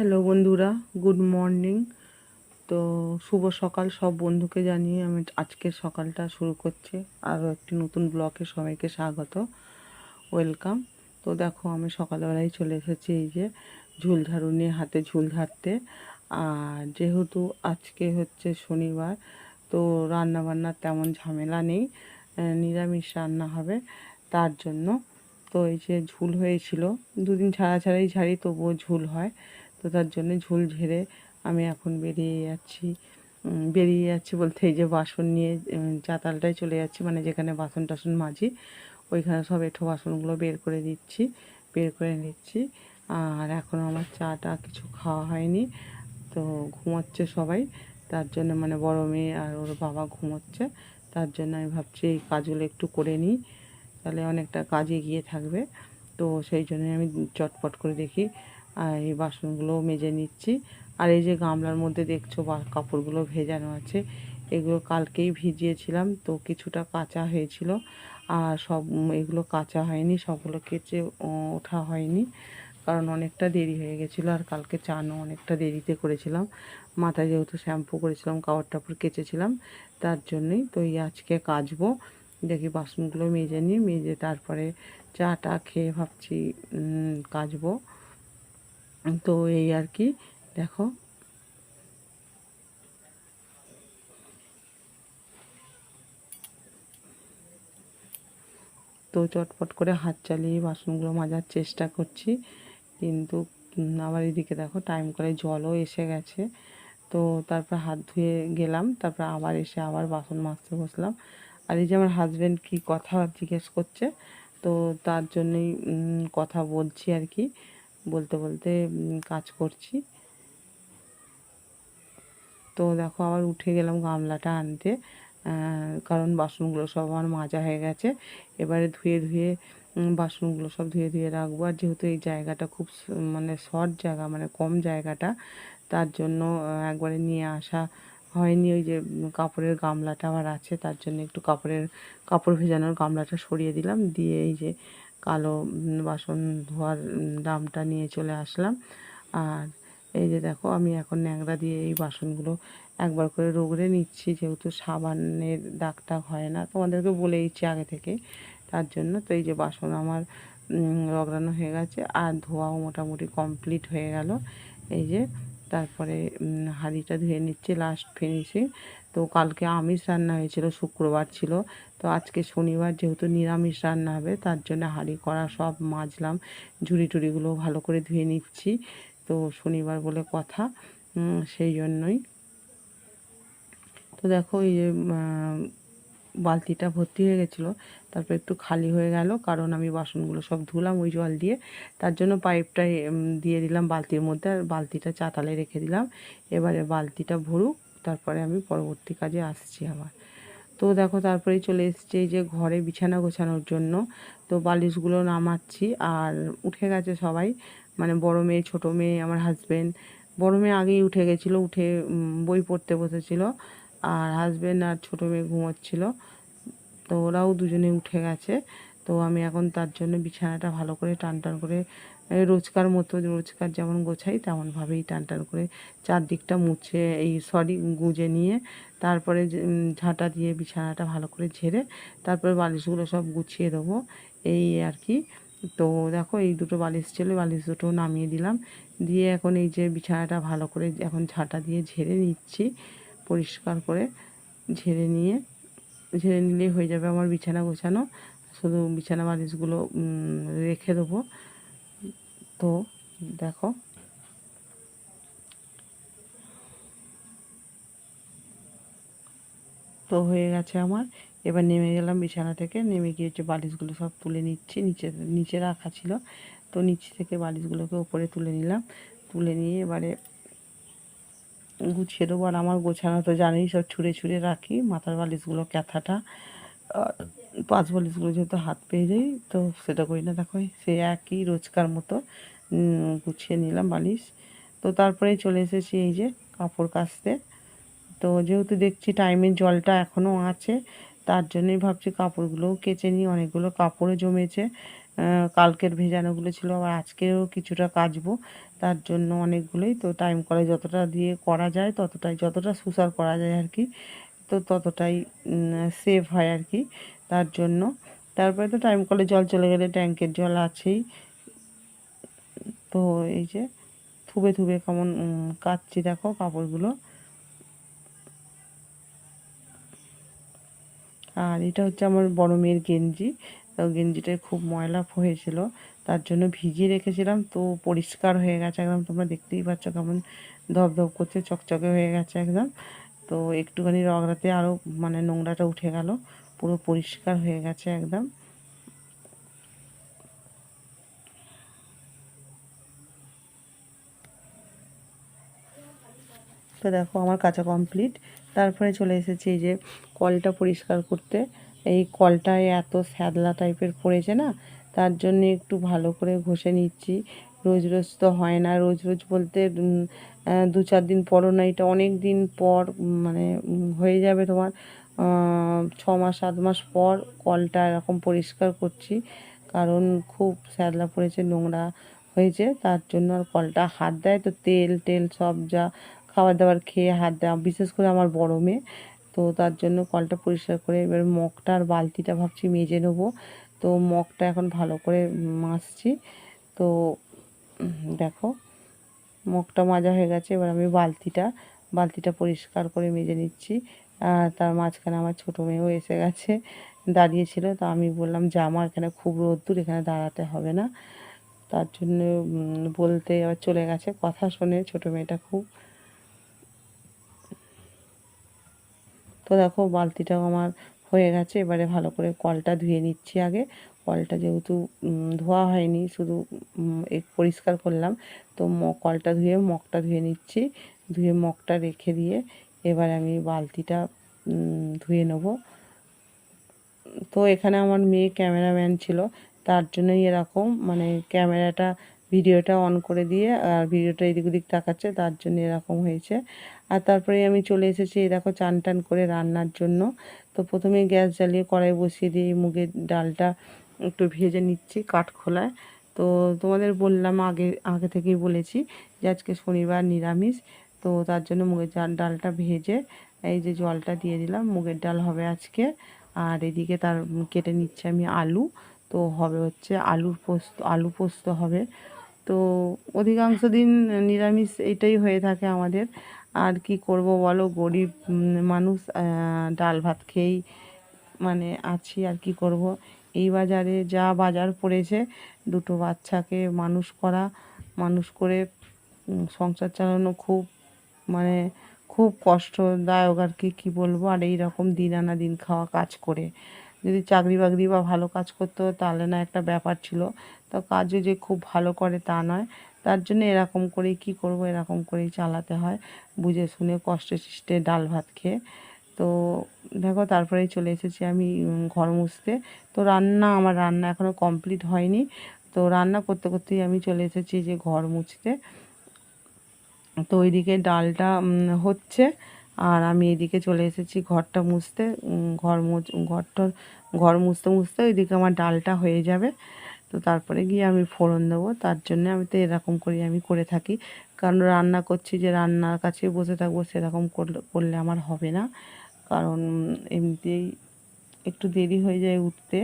Hello বন্ধুরা। Good morning তো শুভ সকাল সব বন্ধুকে জানিয়ে আমি আজকের সকালটা শুরু করছি। আরও একটি নতুন ব্লকে সবাইকে স্বাগত। ওয়েলকাম তো দেখো, আমি সকালবেলায় চলে এসেছি এই যে ঝুল ঝাড়ু নিয়ে, হাতে ঝুল ঝাড়তে। আর যেহেতু আজকে হচ্ছে শনিবার, তো রান্না বান্নার তেমন ঝামেলা নেই নিরামিষ রান্না হবে তার জন্য। তো এই যে ঝুল হয়েছিল, দুদিন ছাড়া ছাড়াই ঝাড়ি, তবুও ঝুল হয়। তো তার জন্য ঝুল ঝেড়ে আমি এখন বেরিয়ে যাচ্ছি। বেরিয়ে যাচ্ছি বলতে এই যে বাসন নিয়ে চাতালটায় চলে যাচ্ছি মানে যেখানে বাসন টাসন মাজি, ওইখানে সব এঁঠো বাসনগুলো বের করে দিচ্ছি, বের করে নিচ্ছি। আর এখন আমার চাটা কিছু খাওয়া হয়নি, তো ঘুমাচ্ছে সবাই। তার জন্য মানে বড় মেয়ে আর ওর বাবা ঘুমোচ্ছে, তার জন্য আমি ভাবছি এই কাজগুলো একটু করে নিই, তাহলে অনেকটা কাজ এগিয়ে থাকবে। তো সেই জন্য আমি চটপট করে দেখি আর এই বাসনগুলো মেজে নিচ্ছি। আর এই যে গামলার মধ্যে দেখছ কাপড়গুলো ভেজানো আছে, এগুলো কালকেই ভিজিয়েছিলাম, তো কিছুটা কাঁচা হয়েছিল। আর সব এগুলো কাঁচা হয়নি, সবগুলো কেচে ওঠা হয়নি, কারণ অনেকটা দেরি হয়ে গেছিল আর কালকে চানও অনেকটা দেরিতে করেছিলাম। মাথায় যেহেতু শ্যাম্পু করেছিলাম, কাপড় টাপড় কেচেছিলাম, তার জন্যই তো এই আজকে কাচবো। দেখি বাসনগুলো মেজে নিই, মেজে তারপরে চাটা খেয়ে ভাবছি কাচবো। তো এই আর কি, দেখো। তো চটপট করে হাত চালিয়ে বাসনগুলো মাজার চেষ্টা করছি, কিন্তু আবার এদিকে দেখো টাইম করে জলও এসে গেছে। তো তারপর হাত ধুয়ে গেলাম, তারপর আবার এসে আবার বাসন মাজতে বসলাম। আর এই যে আমার হাজব্যান্ড কী কথা জিজ্ঞেস করছে, তো তার জন্যই কথা বলছি আর কি। বলতে বলতে কাজ করছি। তো দেখো আবার উঠে গেলাম গামলাটা আনতে কারণ বাসনগুলো সব আমার মাজা হয়ে গেছে। এবারে ধুয়ে ধুয়ে বাসনগুলো সব ধুয়ে ধুয়ে রাখব। আর যেহেতু এই জায়গাটা খুব মানে শর্ট জায়গা মানে কম জায়গাটা, তার জন্য একবারে নিয়ে আসা হয়নি। ওই যে কাপড়ের গামলাটা আবার আছে, তার জন্য একটু কাপড়ের, কাপড় ভেজানোর গামলাটা সরিয়ে দিলাম। দিয়ে এই যে কালো বাসন ধোয়ার ড্রামটা নিয়ে চলে আসলাম। আর এই যে দেখো, আমি এখন ন্যাংরা দিয়ে এই বাসনগুলো একবার করে রগড়ে নিচ্ছি, যেহেতু সাবানের দাগ টাগ হয় না, তোমাদেরকে বলে দিচ্ছি আগে থেকে। তার জন্য তো এই যে বাসন আমার রগড়ানো হয়ে গেছে, আর ধোয়াও মোটামুটি কমপ্লিট হয়ে গেল। এই যে তারপরে হাঁড়িটা ধুয়ে নিচ্ছি লাস্ট ফিনিশিং তো কালকে আমিষ রান্না হয়েছিল, শুক্রবার ছিল। তো আজকে শনিবার যেহেতু নিরামিষ রান্না হবে, তার জন্য হাঁড়ি করা সব মাজলাম। ঝুড়ি টুড়িগুলো ভালো করে ধুয়ে নিচ্ছি। তো শনিবার বলে কথা সেই জন্যই। তো দেখো এই যে বালতিটা ভর্তি হয়ে গেছিল, তারপর একটু খালি হয়ে গেল, কারণ আমি বাসনগুলো সব ধুলাম ওই জল দিয়ে। তার জন্য পাইপটা দিয়ে দিলাম বালতির মধ্যে, আর বালতিটা চাতালে রেখে দিলাম। এবারে বালতিটা ভরুক তারপরে আমি পরবর্তী কাজে আসছি আবার। তো দেখো, তারপরেই চলে এসেছি যে ঘরে বিছানা গোছানোর জন্য। তো বালিশগুলো নামাচ্ছি আর উঠে গেছে সবাই। মানে বড় মেয়ে, ছোটো মেয়ে, আমার হাজবেন্ড বড় মেয়ে আগেই উঠে গেছিল, উঠে বই পড়তে বসেছিল। আর হাজবেন্ড আর ছোটো মেয়ে ঘুমোচ্ছিল। তো ওরাও দুজনে উঠে গেছে। তো আমি এখন তার জন্য বিছানাটা ভালো করে টান টান করে রোজকার মতো রোজকার যেমন গোছাই, তেমনভাবেই টান টান করে চারদিকটা মুছে, এই সরি গুঁজে নিয়ে তারপরে ঝাঁটা দিয়ে বিছানাটা ভালো করে ঝেড়ে তারপরে বালিশগুলো সব গুছিয়ে দেবো। এই আর কি। তো দেখো এই দুটো বালিশ ছিল বালিশ দুটো নামিয়ে দিলাম। দিয়ে এখন এই যে বিছানাটা ভালো করে এখন ঝাঁটা দিয়ে ঝেড়ে নিচ্ছি, পরিষ্কার করে ঝেড়ে নিয়ে, ঝেড়ে নিলেই হয়ে যাবে আমার বিছানা গোছানো। শুধু বিছানা বালিশগুলো রেখে দেবো। তো দেখো। তো হয়ে গেছে আমার। এবার নেমে গেলাম বিছানা থেকে। নেমে গিয়ে যে বালিশগুলো সব তুলে নিচ্ছি। নিচে নিচে রাখা ছিল। তো নিচ থেকে বালিশগুলোকে উপরে তুলে নিলাম। তুলে নিয়ে এবারে গুছিয়ে দেবো। আর আমার গোছানো তো জানোই, সব ছুঁড়ে ছুঁড়ে রাখি। মাথার বালিশগুলো, ক্যাথাটা। পাঁচ বালিশগুলো যেহেতু হাত পেয়ে যাই, তো সেটা করি না। দেখো সে একই রোজকার মতো গুছিয়ে নিলাম বালিশ। তো তারপরে চলে এসেছি এই যে কাপড় কাচতে। তো যেহেতু দেখছি টাইমের জলটা এখনও আছে, তার জন্যই ভাবছি কাপড়গুলোও কেচে নিই। অনেকগুলো কাপড়ও জমেছে। কালকের ভেজানোগুলো ছিল, আবার আজকেও কিছুটা কাচবো। তার জন্য অনেকগুলোই, তো টাইম করে যতটা দিয়ে করা যায়, ততটাই, যতটা সুসার করা যায় আর কি। তো ততটাই সেভ হয় আর কি তার জন্য। তারপরে তো টাইম কলে জল চলে গেলে ট্যাঙ্কের জল আছেই। তো এই যে থুবে থুবে কেমন কাচ্ছি দেখো কাপড়গুলো। আর এটা হচ্ছে আমার বড় মেয়ের গেঞ্জি। তো গেঞ্জিটায় খুব ময়লা হয়েছিল। তার জন্য ভিজিয়ে রেখেছিলাম। তো পরিষ্কার হয়ে গেছে একদম। তোমরা দেখতেই পাচ্ছ কেমন ধপ ধপ করছে, চকচকে হয়ে গেছে একদম। তো একটুখানি রগড়াতে আরও মানে নোংরাটা উঠে গেল, পুরো পরিষ্কার হয়ে গেছে একদম। তো দেখো আমার কাঁচা কমপ্লিট তারপরে চলে এসেছি যে কলটা পরিষ্কার করতে। এই কলটায় এত স্যাদলা টাইপের পড়েছে না, তার জন্য একটু ভালো করে ঘষে নিচ্ছি। রোজ রোজ তো হয় না, রোজ রোজ বলতে দু চার দিন পরও না, এটা অনেক দিন পর মানে হয়ে যাবে তোমার ছ মাস, সাত মাস পর কলটা এরকম পরিষ্কার করছি। কারণ খুব স্যাদলা পড়েছে, নোংরা হয়েছে, তার জন্য আর কলটা হাত দেয় তো তেল, টেল সব যা খাবার দাবার খেয়ে হাত দেওয়া বিশেষ করে আমার বড় মেয়ে, তো তার জন্য কলটা পরিষ্কার করে এবার মগটা আর বালতিটা ভাবছি মেজে নেব। তো মগটা এখন ভালো করে মাজছি তো দেখো মগটা মাজা হয়ে গেছে, এবার আমি বালতিটা বালতিটা পরিষ্কার করে মেজে নিচ্ছি। আর তার মাঝখানে আমার ছোটো মেয়েও এসে গেছে, দাঁড়িয়েছিল। তো আমি বললাম, যে আমার এখানে খুব রোদ্দুর, এখানে দাঁড়াতে হবে না। তার জন্য বলতে আবার চলে গেছে। কথা শোনে ছোটো মেয়েটা খুব, তো দেখো, বালতিটাও আমার হয়ে গেছে। এবারে ভালো করে কলটা ধুয়ে নিচ্ছি আগে। কলটা যেহেতু ধোয়া হয়নি, শুধু পরিষ্কার করলাম, তো কলটা ধুয়ে, মগটা ধুয়ে নিচ্ছি, ধুয়ে মগটা রেখে দিয়ে এবার আমি বালতিটা ধুয়ে নেব। তো এখানে আমার মেয়ে ক্যামেরাম্যান ছিল, তার জন্যই এরকম মানে ক্যামেরাটা, ভিডিওটা অন করে দিয়ে, আর ভিডিওটা এদিক ওদিক তাকাচ্ছে, তার জন্য এরকম হয়েছে। আর তারপরে আমি চলে এসেছি, এই দেখো, চান টান করে রান্নার জন্য। তো প্রথমে গ্যাস জ্বালিয়ে কড়াই বসিয়ে দিয়ে মুগের ডালটা একটু ভেজে নিচ্ছি কাঠখোলায়। তো তোমাদের বললাম আগে আগে থেকেই বলেছি যে আজকে শনিবার নিরামিষ। তো তার জন্য মুগের ডাল ডালটা ভেজে এই যে জলটা দিয়ে দিলাম, মুগের ডাল হবে আজকে। আর এদিকে তার কেটে নিচ্ছে আমি আলু। তো হবে হচ্ছে আলুর পোস্ত, আলু পোস্ত হবে। তো অধিকাংশ দিন নিরামিষ এটাই হয়ে থাকে আমাদের। আর কি করব বলো, গরিব মানুষ ডাল ভাত খেয়েই মানে আছি, আর কি করব? এই বাজারে যা বাজার পড়েছে, দুটো বাচ্চাকে মানুষ করা, মানুষ করে সংসার চালানো খুব মানে খুব কষ্টদায়ক আর কি, কী বলব? আর এই রকম দিন আনা দিন খাওয়া কাজ করে। যদি চাকরি বাকরি বা ভালো কাজ করতো, তাহলে না একটা ব্যাপার ছিল। তো কাজও যে খুব ভালো করে তা নয়। তার জন্য এরকম করেই কী করব? এরকম করেই চালাতে হয়। বুঝে শুনে কষ্টে সৃষ্টে ডাল ভাত খেয়ে। তো দেখো, তারপরেই চলে এসেছি আমি ঘর মুছতে। তো রান্না, আমার রান্না এখনও কমপ্লিট হয়নি। তো রান্না করতে করতেই আমি চলে এসেছি যে ঘর মুছতে। তো ওইদিকে ডালটা হচ্ছে। আর আমি এদিকে চলে এসেছি ঘরটা মুছতে। ঘর মুছ, ঘরটা, ঘর মুছতে মুছতে ওইদিকে আমার ডালটা হয়ে যাবে। তো তারপরে গিয়ে আমি ফোড়ন দেবো। তার জন্য আমি তো এরকম করেই আমি করে থাকি। কারণ রান্না করছি যে রান্নার কাছে বসে থাকব সেরকম করলে আমার হবে না। কারণ এমনিতেই একটু দেরি হয়ে যায় উঠতে।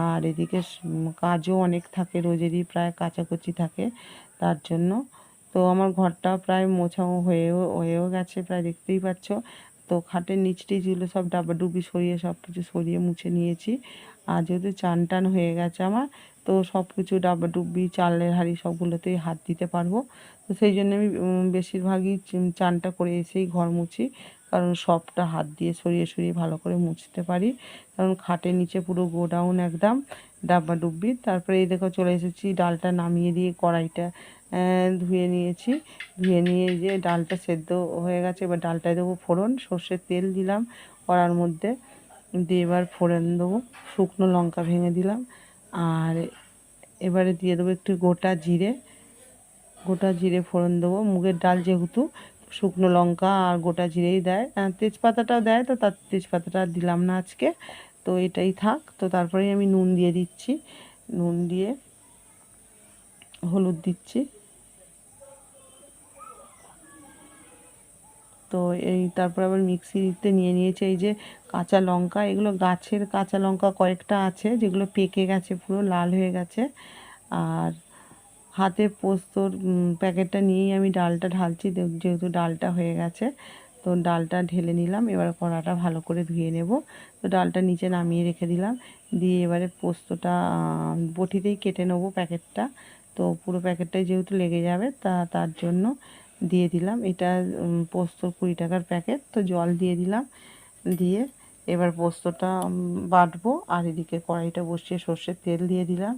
আর এদিকে কাজও অনেক থাকে, রোজেরই প্রায় কাচাকুচি থাকে তার জন্য। তো আমার ঘরটা প্রায় মোছাও হয়েও হয়েও গেছে, প্রায় দেখতেই পাচ্ছ। তো খাটের নিচ টিচগুলো সব ডাবাডুবি সরিয়ে, সব কিছু সরিয়ে মুছে নিয়েছি। আর যেহেতু চান টান হয়ে গেছে আমার, তো সব কিছু ডাবাডুবি, চালের হাঁড়ি সবগুলোতেই হাত দিতে পারব। তো সেই জন্য আমি বেশিরভাগই চানটা করে এসেই ঘর মুছি। কারণ সবটা হাত দিয়ে সরিয়ে সরিয়ে ভালো করে মুছতে পারি। কারণ খাটের নিচে পুরো গোডাউন একদম ডাব্বা ডুব্বি তারপরে এই দেখো চলে এসেছি, ডালটা নামিয়ে দিয়ে কড়াইটা ধুয়ে নিয়েছি। ধুয়ে নিয়ে যে ডালটা সেদ্ধ হয়ে গেছে, এবার ডালটায় দেবো ফোড়ন, সর্ষের তেল দিলাম কড়ার মধ্যে। দিয়ে এবার ফোড়ন দেবো, শুকনো লঙ্কা ভেঙে দিলাম। আর এবারে দিয়ে দেবো একটু গোটা জিরে গোটা জিরে ফোড়ন দেবো। মুগের ডাল যেহেতু শুকনো লঙ্কা আর গোটা জিরেই দেয়। আর তেজপাতাটাও দেয়, তো তার তেজপাতাটা দিলাম না আজকে। তো এটাই থাক। তো তারপরেই আমি নুন দিয়ে দিচ্ছি। নুন দিয়ে হলুদ দিচ্ছি। তো এই তারপর আবার মিক্সিতে নিয়ে নিয়েছে এই যে কাঁচা লঙ্কা। এগুলো গাছের কাঁচা লঙ্কা কয়েকটা আছে যেগুলো পেকে গেছে, পুরো লাল হয়ে গেছে। আর হাতে পোস্তর প্যাকেটটা নিয়েই আমি ডালটা ঢালছি যেহেতু ডালটা হয়ে গেছে তো ডালটা ঢেলে নিলাম এবার কড়াটা ভালো করে ধুয়ে নেব তো ডালটা নিচে নামিয়ে রেখে দিলাম দিয়ে এবারে পোস্তটা বটিতেই কেটে নেব প্যাকেটটা তো পুরো প্যাকেটটাই যেহেতু লেগে যাবে তা তার জন্য দিয়ে দিলাম এটা উম, পোস্তর কুড়ি টাকার প্যাকেট তো জল দিয়ে দিলাম দিয়ে এবার পোস্তটা বাটবো আর এদিকে কড়াইটা বসিয়ে সর্ষের তেল দিয়ে দিলাম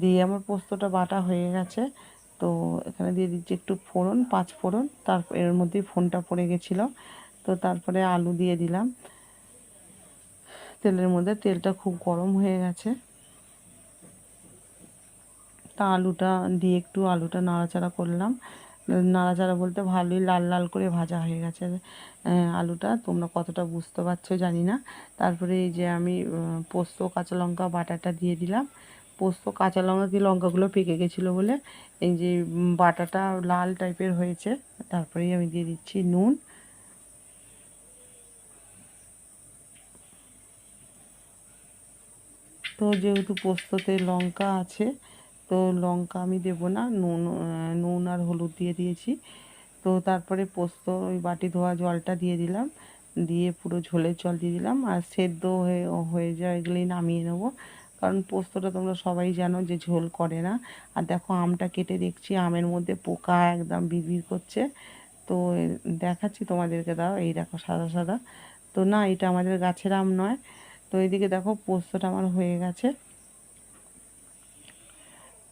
দিয়ে আমার পোস্তটা বাটা হয়ে গেছে। তো এখানে দিয়ে দিচ্ছি একটু ফোড়ন, পাঁচ ফোড়ন। তারপর এর মধ্যেই ফোনটা পড়ে গেছিল। তো তারপরে আলু দিয়ে দিলাম। তেলের মধ্যে তেলটা খুব গরম হয়ে গেছে। তা আলুটা দিয়ে একটু আলুটা নাড়াচাড়া করলাম। নাড়াচাড়া বলতে ভালোই লাল লাল করে ভাজা হয়ে গেছে আলুটা। তোমরা কতটা বুঝতে পারছ জানি না। তারপরে এই যে আমি পোস্ত, কাঁচা লঙ্কা, বাটাটা দিয়ে দিলাম। পোস্ত, কাঁচা লঙ্কা কি লঙ্কাগুলো পেকে গেছিল বলে এই যে বাটাটা লাল টাইপের হয়েছে। তারপরেই আমি দিয়ে দিচ্ছি নুন। তো যেহেতু পোস্ততে লঙ্কা আছে, তো লঙ্কা আমি দেবো না, নুন নুন আর হলুদ দিয়ে দিয়েছি। তো তারপরে পোস্ত, ওই বাটি ধোয়া জলটা দিয়ে দিলাম। দিয়ে পুরো ঝোলের জল দিয়ে দিলাম। আর সেদ্ধ হয়ে হয়ে যায় এগুলোই নামিয়ে নেব। কারণ পোস্তটা তোমরা সবাই জানো যে ঝোল করে না। আর দেখো আমটা কেটে দেখছি, আমের মধ্যে পোকা একদম বিড়বিড় করছে। তো দেখাচ্ছি তোমাদেরকে, দাও, এই দেখো সাদা সাদা। তো না, এটা আমাদের গাছের আম নয়। তো এদিকে দেখো পোস্তটা আমার হয়ে গেছে।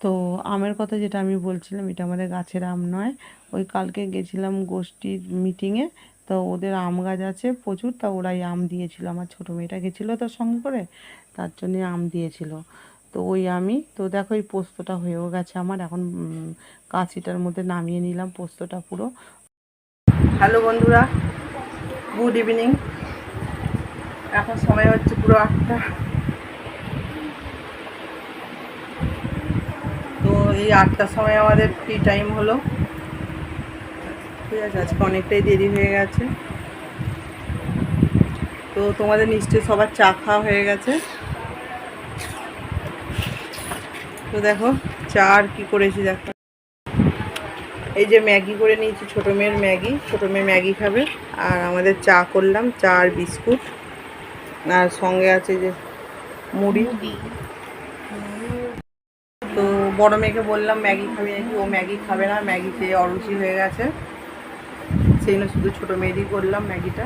তো আমের কথা যেটা আমি বলছিলাম, এটা আমাদের গাছের আম নয়। ওই কালকে গেছিলাম গোষ্ঠীর মিটিংয়ে তো ওদের আম গাছ আছে প্রচুর, তা ওরাই আম দিয়েছিল। আমার ছোটো মেয়েটা গেছিল তার সঙ্গে করে। তার জন্যে আম দিয়েছিল। তো ওই আমি, তো দেখো এই পোস্তটা হয়েও গেছে আমার, এখন কাঁচিটার মধ্যে নামিয়ে নিলাম পোস্তটা পুরো। হ্যালো বন্ধুরা, গুড ইভিনিং। এখন সময় হচ্ছে পুরো আটটা। তো এই আটটার সময় আমাদের ফ্রি টাইম হলো। ঠিক আছে, আজকে অনেকটাই দেরি হয়ে গেছে। তো তোমাদের নিশ্চয়ই সবার চা খাওয়া হয়ে গেছে। তো দেখো চা আর কি করেছি দেখো। এই যে ম্যাগি করে নিয়েছি ছোটো মেয়ের ম্যাগি। ছোটো মেয়ে ম্যাগি খাবে। আর আমাদের চা করলাম চা আর বিস্কুট। আর সঙ্গে আছে যে মুড়ি। তো বড় মেয়েকে বললাম ম্যাগি খাবে নাকি? ও ম্যাগি খাবে না ম্যাগিতে অরুচি হয়ে গেছে। সেই জন্য শুধু ছোটো মেয়েরই করলাম ম্যাগিটা।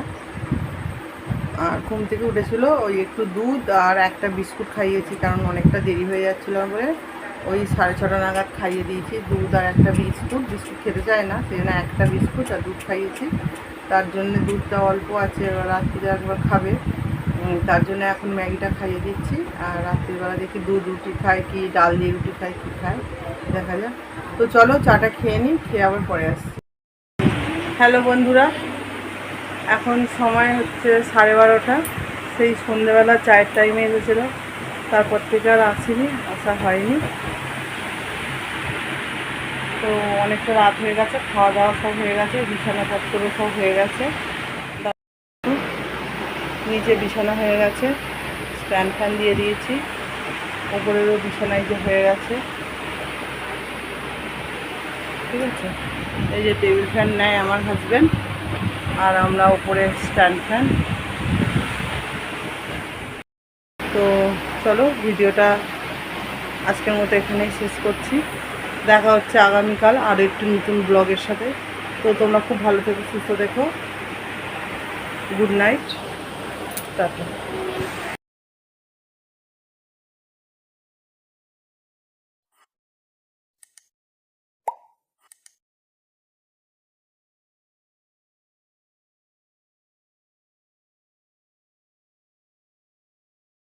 আর ঘুম থেকে উঠেছিল ওই একটু দুধ আর একটা বিস্কুট খাইয়েছি কারণ অনেকটা দেরি হয়ে যাচ্ছিল বলে ওই সাড়ে ছটা নাগাদ খাইয়ে দিয়েছি। দুধ আর একটা বিস্কুট। বিস্কুট খেতে চায় না, সেই জন্য একটা বিস্কুট আর দুধ খাইয়েছি। তার জন্য দুধটা অল্প আছে, এবার রাত্রিরে একবার খাবে। তার জন্য এখন ম্যাগিটা খাইয়ে দিচ্ছি। আর রাত্রিবেলা দেখি দুধ রুটি খায় কি, ডাল দিয়ে রুটি খায়, কি খায়, দেখা যাক। তো চলো, চাটা খেয়ে নিই, খেয়ে আবার পরে আসছি। হ্যালো বন্ধুরা, এখন সময় হচ্ছে সাড়ে বারোটা। সেই সন্ধেবেলা চায়ের টাইমে এসেছিল। তারপর থেকে আর আসিনি, আসা হয়নি। অনেকটা রাত হয়ে গেছে, খাওয়া দাওয়া সব হয়ে গেছে, বিছানাপত্র সব হয়ে গেছে। নিচে বিছানা হয়ে গেছে, স্ট্যান্ড ফ্যান দিয়ে দিয়েছি, ওপরেরও বিছানায় যে হয়ে গেছে। ঠিক আছে? এই যে টেবিল ফ্যান নেয় আমার হাজব্যান্ড আর আমরা ওপরে স্ট্যান্ড ফ্যান। তো চলো, ভিডিওটা আজকের মতো এখানেই শেষ করছি। দেখা হচ্ছে আগামীকাল আর একটু নতুন ব্লগের সাথে। তো তোমরা খুব ভালো থেকো, সুস্থ দেখো গুড নাইট টাটা